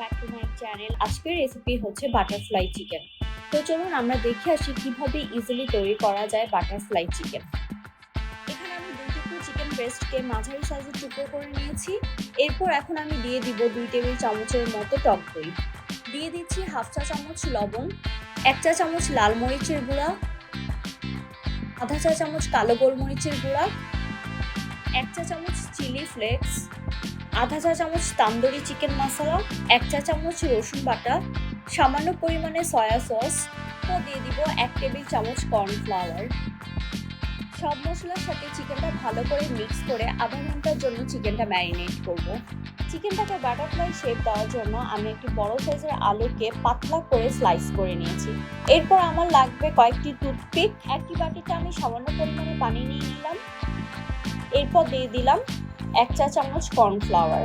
Back to my channel আজকের recipe হচ্ছে butterfly chicken তো চলুন আমরা দেখে আসি কীভাবে ইজিলি তৈরি করা যায় বাটারফ্লাই চিকেন এখানে আমি দুই টুকরো চিকেন ব্রেস্টকে মাঝারি সাইজের টুকরো করে নিয়েছি। এরপর এখন আমি দিয়ে দিব দুই টেবিল চামচের মতো টক দই। দিয়ে দিচ্ছি হাফ চা চামচ লবণ, এক চা চামচ লাল মরিচের গুঁড়া, আধা চা চামচ কালো গোলমরিচের গুঁড়া, এক চা চামচ চিলি ফ্লেক্স আধা চা চামচ তান্দুরি চিকেন মশলা এক চা চামচ রসুন বাটা, সামান্য পরিমাণে সয়া সস ও দিয়ে দিব এক টেবিল চামচ কর্নফ্লাওয়ার সব মশলার সাথে চিকেনটা ভালো করে মিক্স করে আধা ঘণ্টার জন্য চিকেনটা ম্যারিনেট করব। চিকেনটাকে বাটারফ্লাই শেপ দেওয়ার জন্য আমি একটি বড় সাইজের আলুকে পাতলা করে স্লাইস করে নিয়েছি। এরপর আমার লাগবে কয়েকটি টুথপিক একটি বাটিতে আমি সামান্য পরিমাণে পানি নিয়ে নিলাম। এরপর দিয়ে দিলাম এক চা চামচ কর্নফ্লাওয়ার।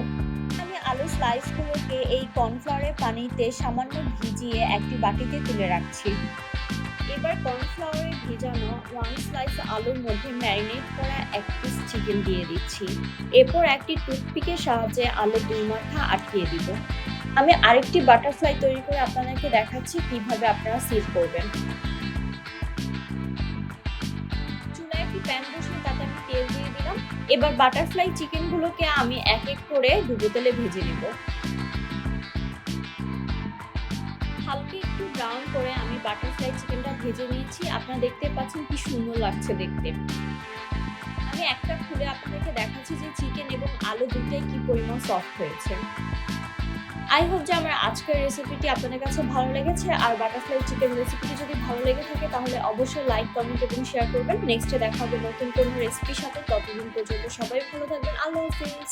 আমি আলু স্লাইসগুলোকে এই কর্নফ্লাওয়ারের পানিতে সামান্য ভিজিয়ে একটি বাটিতে তুলে রাখছি। এবার কর্নফ্লাওয়ারে ভিজানো ওয়ান স্লাইস আলুর মধ্যে ম্যারিনেট করা এক পিস চিকেন দিয়ে দিচ্ছি। এরপর একটি টুথপিকের সাহায্যে আলুর দুই মাথা আটকিয়ে দিব। আমি আরেকটি বাটারফ্লাই তৈরি করে আপনাদেরকে দেখাচ্ছি কীভাবে আপনারা সিভ করবেন। চুলায় একটি প্যান এবার বাটারফ্লাই চিকেনগুলোকে আমি এক এক করে ডুবো তেলে ভেজে নেব। হালকা একটু ব্রাউন করে আমি বাটারফ্লাই চিকেনটা ভেজে নিয়েছি। আপনারা দেখতে পাচ্ছেন কি সুন্দর লাগছে দেখতে। আমি একটা খুলে আপনাদেরকে দেখাচ্ছি যে চিকেন এবং আলু দুটোই কি পরিমাণ সফট হয়েছে। আই হোপ যে আমার আজকের রেসিপিটি আপনাদের কাছে ভালো লেগেছে। আর বাটারফ্লাই চিকেন রেসিপিটি যদি ভালো লেগে থাকে, তাহলে অবশ্যই লাইক কমেন্ট এবং শেয়ার করবেন। নেক্সটে দেখা হবে নতুন কোনো রেসিপির সাথে। ততদিন পর্যন্ত সবাই ভালো থাকবেন। আল্লাহ হাফিজ।